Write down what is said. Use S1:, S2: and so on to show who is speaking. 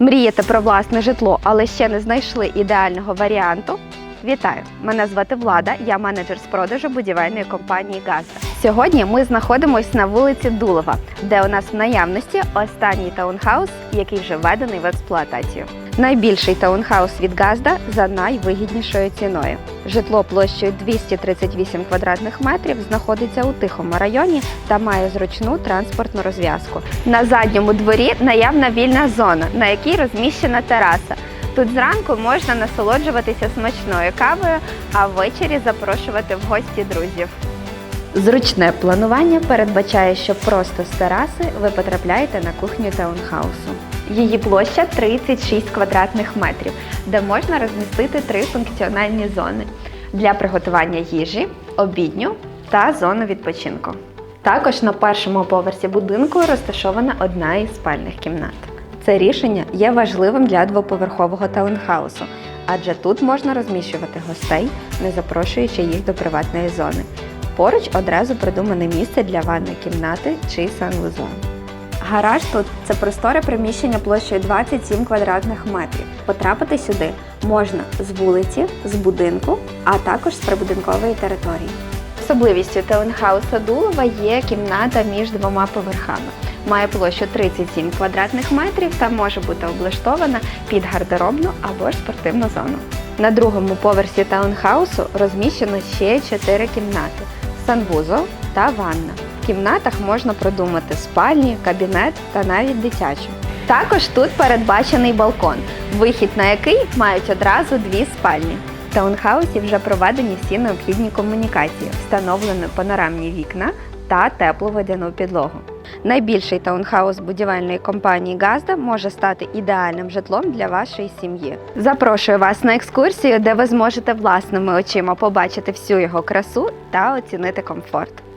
S1: Мрієте про власне житло, але ще не знайшли ідеального варіанту? Вітаю! Мене звати Влада, я менеджер з продажу будівельної компанії Газда. Сьогодні ми знаходимося на вулиці Дулова, де у нас в наявності останній таунхаус, який вже введений в експлуатацію. Найбільший таунхаус від Газда за найвигіднішою ціною. Житло площею 238 квадратних метрів знаходиться у тихому районі та має зручну транспортну розв'язку. На задньому дворі наявна вільна зона, на якій розміщена тераса. Тут зранку можна насолоджуватися смачною кавою, а ввечері запрошувати в гості друзів. Зручне планування передбачає, що просто з тераси ви потрапляєте на кухню таунхаусу. Її площа 36 квадратних метрів, де можна розмістити три функціональні зони для приготування їжі, обідню та зону відпочинку. Також на першому поверсі будинку розташована одна із спальних кімнат. Це рішення є важливим для двоповерхового таунхаусу, адже тут можна розміщувати гостей, не запрошуючи їх до приватної зони. Поруч одразу придумане місце для ванної кімнати чи санвузла. Гараж тут це просторе приміщення площею 27 квадратних метрів. Потрапити сюди можна з вулиці, з будинку, а також з прибудинкової території. Особливістю таунхауса Дулова є кімната між двома поверхами. Має площу 37 квадратних метрів та може бути облаштована під гардеробну або ж спортивну зону. На другому поверсі таунхаусу розміщено ще 4 кімнати: санвузол та ванна. Кімнатах можна продумати спальні, кабінет та навіть дитячу. Також тут передбачений балкон, вихід на який мають одразу дві спальні. В таунхаусі вже проведені всі необхідні комунікації, встановлено панорамні вікна та теплу водяну підлогу. Найбільший таунхаус будівельної компанії Газда може стати ідеальним житлом для вашої сім'ї. Запрошую вас на екскурсію, де ви зможете власними очима побачити всю його красу та оцінити комфорт.